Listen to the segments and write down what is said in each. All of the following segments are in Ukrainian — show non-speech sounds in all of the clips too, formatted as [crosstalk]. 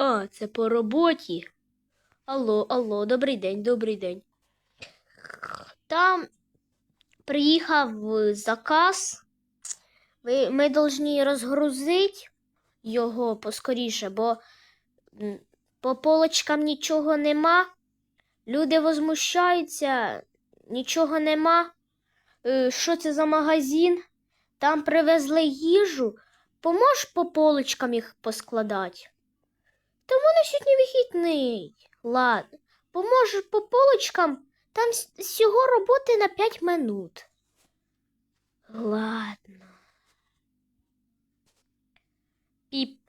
А, це по роботі. Алло, алло, добрий день, добрий день. Там приїхав заказ. Ми повинні розгрузити його поскоріше, бо по полочкам нічого нема. Люди возмущаються, нічого нема. Е, Що це за магазин? Там привезли їжу. Поможеш по полочкам їх поскладати? Та в мене сьогодні вихідний. Ладно, поможеш по полочкам, там всього роботи на 5 минут. Ладно. Піп.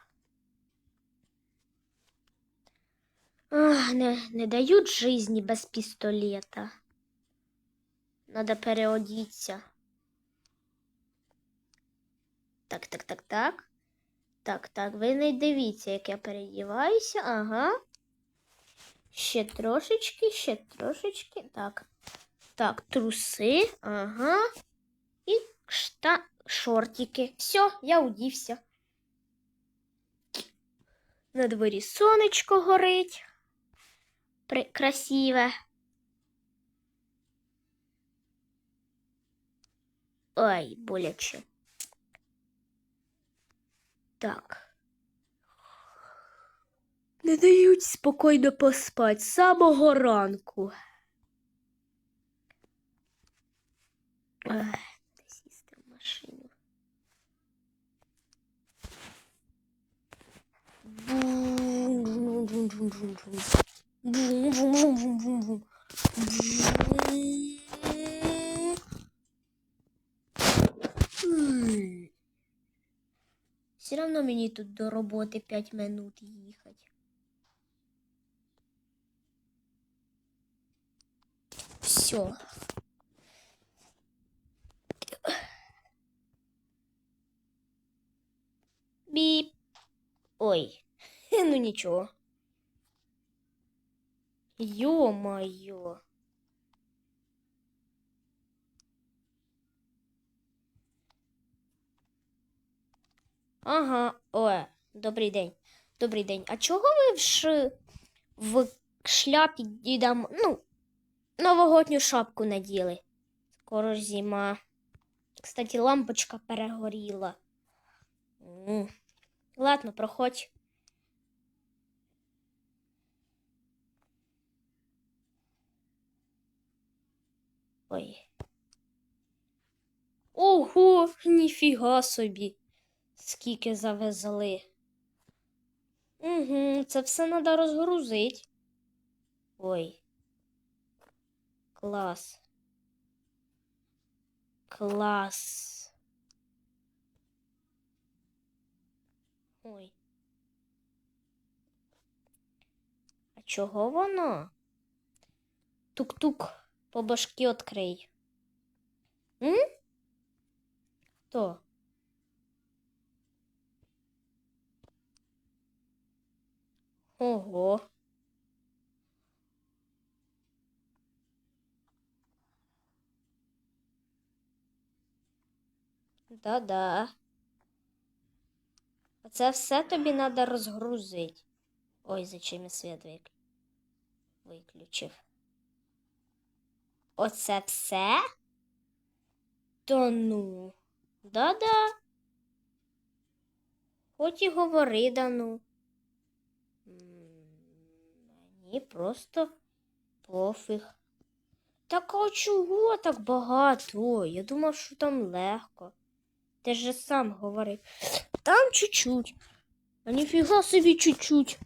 Ах, не, не дають жизни без пістолета. Надо переодіться. Так, так, так, так. Так, так, ви не дивіться, як я передіваюся. Ага. Ще трошечки, ще трошечки. Так. Так, труси. Ага. І шта... шортики. Все, я удівся. На дворі сонечко горить. При... Красиве. Ой, боляче. Так. Не дають спокійно поспати з самого ранку. Сісти в машину. Бум-бум-бум-бум-бум. Бум-бум-бум-бум-бум. Бум. Все равно мені тут до роботи 5 минут їхати. Все. Біп. Ой, [laughs] ну нічого. Йо-моє. Ага, о, добрий день. Добрий день. А чого ви в, ш... в шляпі дідам, ну, новогодню шапку наділи? Скоро ж зима. Кстати, лампочка перегоріла. М. Ладно, проходь. Ой. Ого, ніфіга собі. Скільки завезли. Угу, це все треба розгрузити. Ой. Клас. Клас. Ой. А чого воно? Тук-тук, по башки открий. М? Хто? Ого. Да-да. Оце все тобі треба розгрузити. Ой, зачем я світ виключив. Оце все? Та ну. Да-да. Хоч і говори, да ну. М, Мені просто пофіг. Так а чого так багато? Я думав, що там легко. Ти ж сам говорив. Там чуть-чуть. А ніфіга собі чуть-чуть.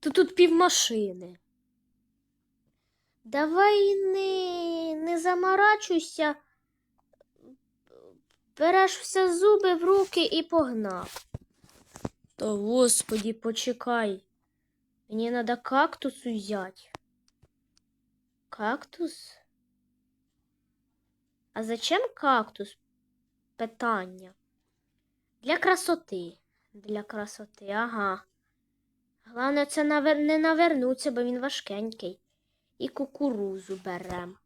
То тут півмашини. Давай не, не заморачуйся. Береш все зуби в руки і погнав. Та господі, почекай. Мені треба кактус взяти. Кактус? А зачем кактус? Питання. Для красоти. Для красоти, ага. Головне, це навер... не навернуться, бо він важкенький. І кукурузу берем.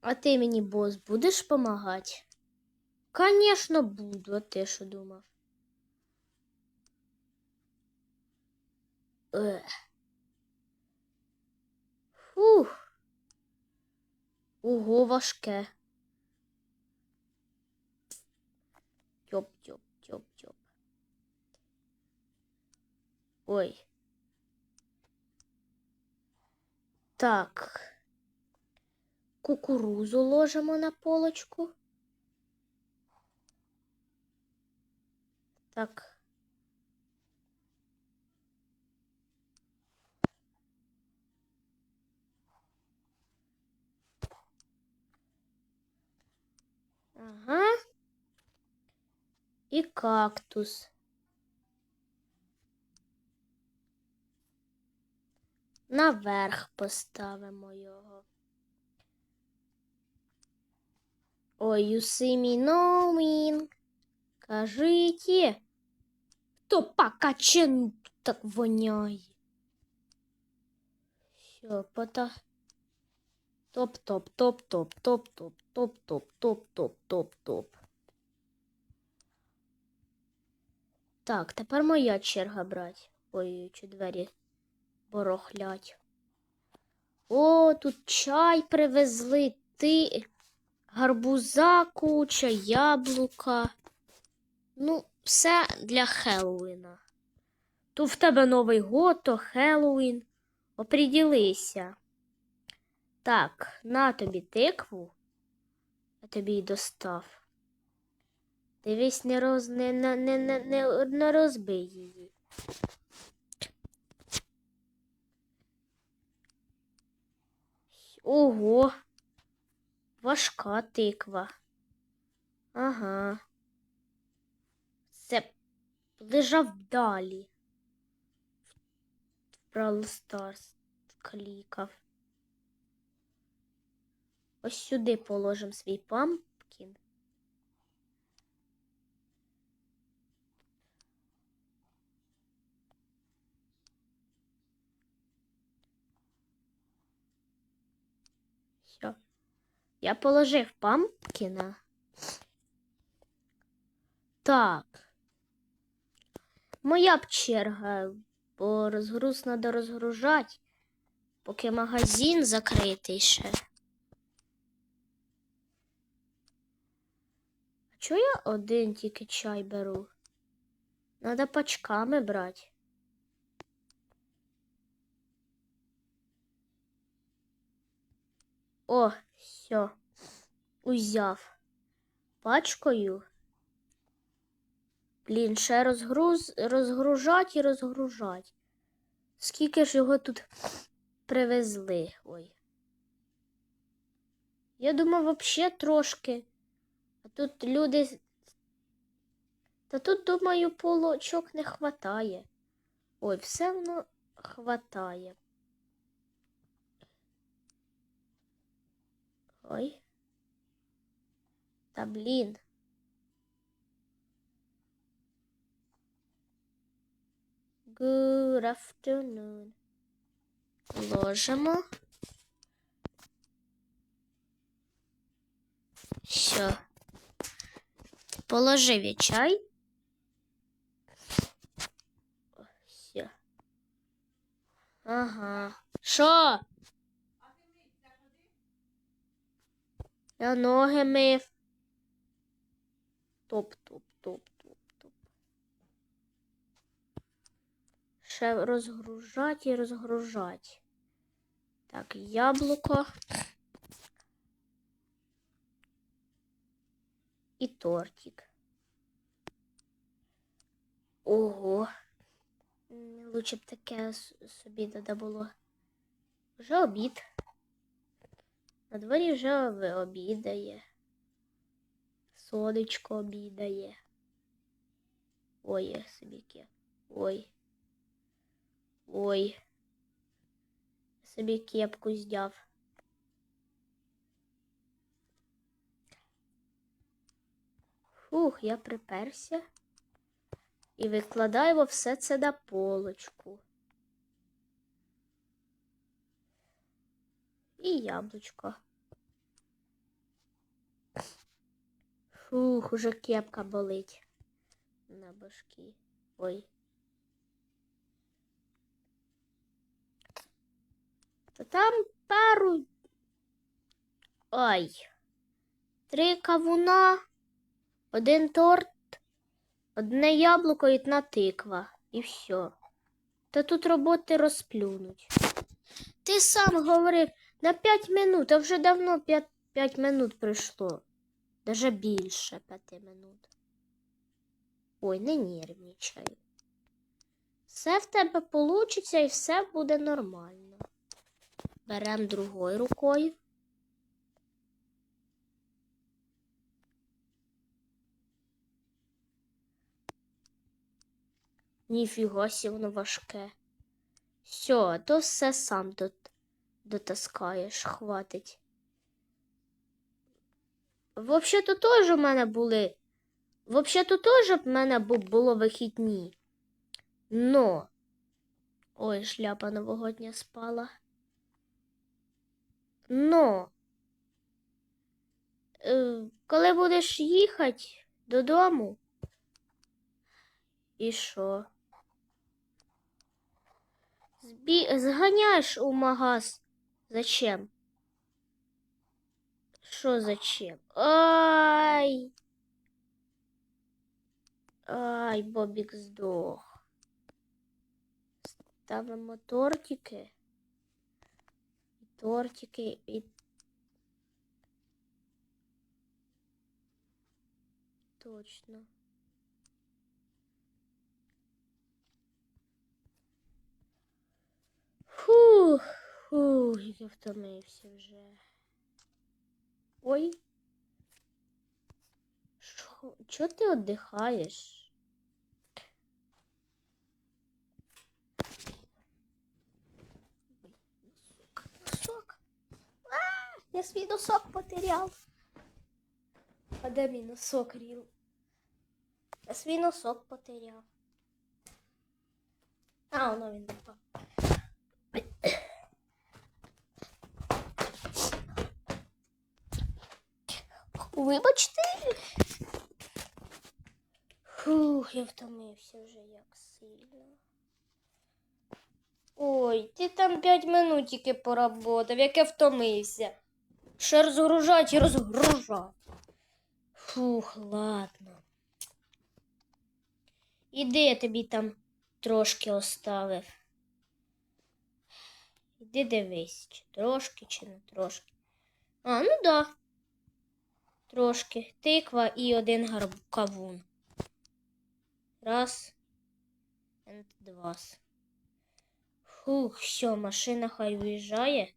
А ти мені, бос, будеш помагати? Конечно, буду, а ти що думав? Фух. Ого, важке. Тьоп, тьоп, тьоп, тьоп. Ой. Так. Кукурузу ложимо на полочку. Так. Ага. І кактус. Наверх поставимо його. Ой, you see me knowing. Кажите, то пока чен так воняє. Все, пота. Топ, топ, топ, топ, топ, топ, топ, топ, топ, топ, топ, топ. Так, тепер моя черга брати. Ой, чи двері борохлять. О, тут чай привезли. Ти гарбуза куча, яблука. Ну, все для Хеллоуіна. Тут в тебе Новий год, то Хеллоуін. Оприділися. Так, на тобі тикву. Я тобі й достав. Дивись, не, роз... не, не, не, не, не, розбий її. Ого, важка тиква. Ага. Це лежав далі. В Brawl клікав. Ось сюди положимо свій пампкін. Все. Я положив пампкіна. Так. Моя б черга, бо розгруз треба розгружати, поки магазин закритий ще. Чого я один тільки чай беру? Надо пачками брати. О, все. Узяв. Пачкою. Блін, ще розгруз, розгружать і розгружать. Скільки ж його тут привезли? Ой. Я думав, вообще трошки. Тут люди. Та тут, думаю, полочок не хватає. Ой, все воно хватає. Ой. Та блін. Good afternoon. Ложимо. Все. Положив я чай. Все. Ага. Що? Я ноги мив. Топ, топ, топ, топ, топ. Ще розгружать і розгружать. Так, яблуко. І тортик. Ого. Лучше б таке собі треба було. Вже обід. На дворі вже обідає. Сонечко обідає. Ой, я собі ке. Ой. Ой. Собі кепку здяв. Фух, я приперся і викладаю все це на полочку. І яблучко. Фух, уже кепка болить на башки. Ой. Та там пару. Ай. Три кавуна, один торт, одне яблуко і одна тиква. І все. Та тут роботи розплюнуть. Ти сам говорив на 5 минут, а вже давно 5, 5 минут пройшло. Даже більше 5 минут. Ой, не нервничай. Все в тебе получиться і все буде нормально. Берем другою рукою. Ніфіга сі воно важке. Все, то все сам тут дотаскаєш, хватить. Взагалі-то теж у мене були. Взагалі-то теж в мене було вихідні. Но. Ой, шляпа новогодня спала. Но. Е, коли будеш їхати додому. І що? Зганяєш у магаз. Зачем? Що зачем? Ай! Ай, Бобік здох. Ставимо тортики. Тортики і. Точно. Як я втомився вже. Ой. Що, чого ти віддихаєш? Я свій носок потеряв. А де мій носок, Ріл? Я свій носок потеряв. А, воно він впав. Вибачте. Фух, я втомився вже як сильно. Ой, ти там п'ять минут тільки поработав, як я втомився. Ще розгружать і розгружать. Фух, ладно. Іди я тобі там трошки оставив. Іди дивись, чи трошки, чи не трошки. А, ну да. Трошки. Тиква і один кавун. Раз. And два. Фух, все, машина хай виїжджає.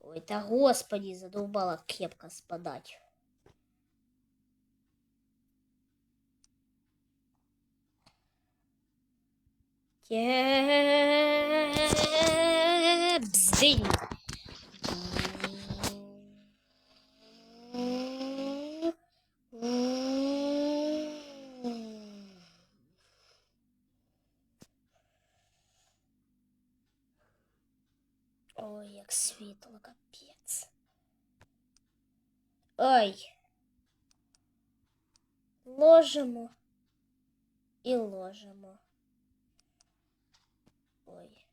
Ой, та господі, задовбала кепка спадать. Бздинь. Як світло, капець. Ой. Ложимо і ложимо. Ой.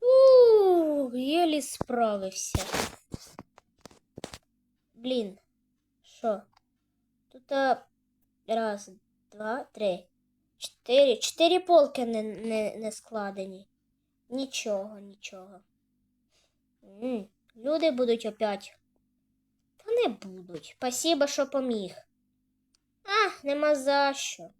Ух, єлі справився. Блін, що? Тут а, раз, два, три, чотири. Чотири полки не, не, не складені. Нічого, нічого. М, Люди будуть опять. Та не будуть. Спасибо, що поміг. А, нема за що.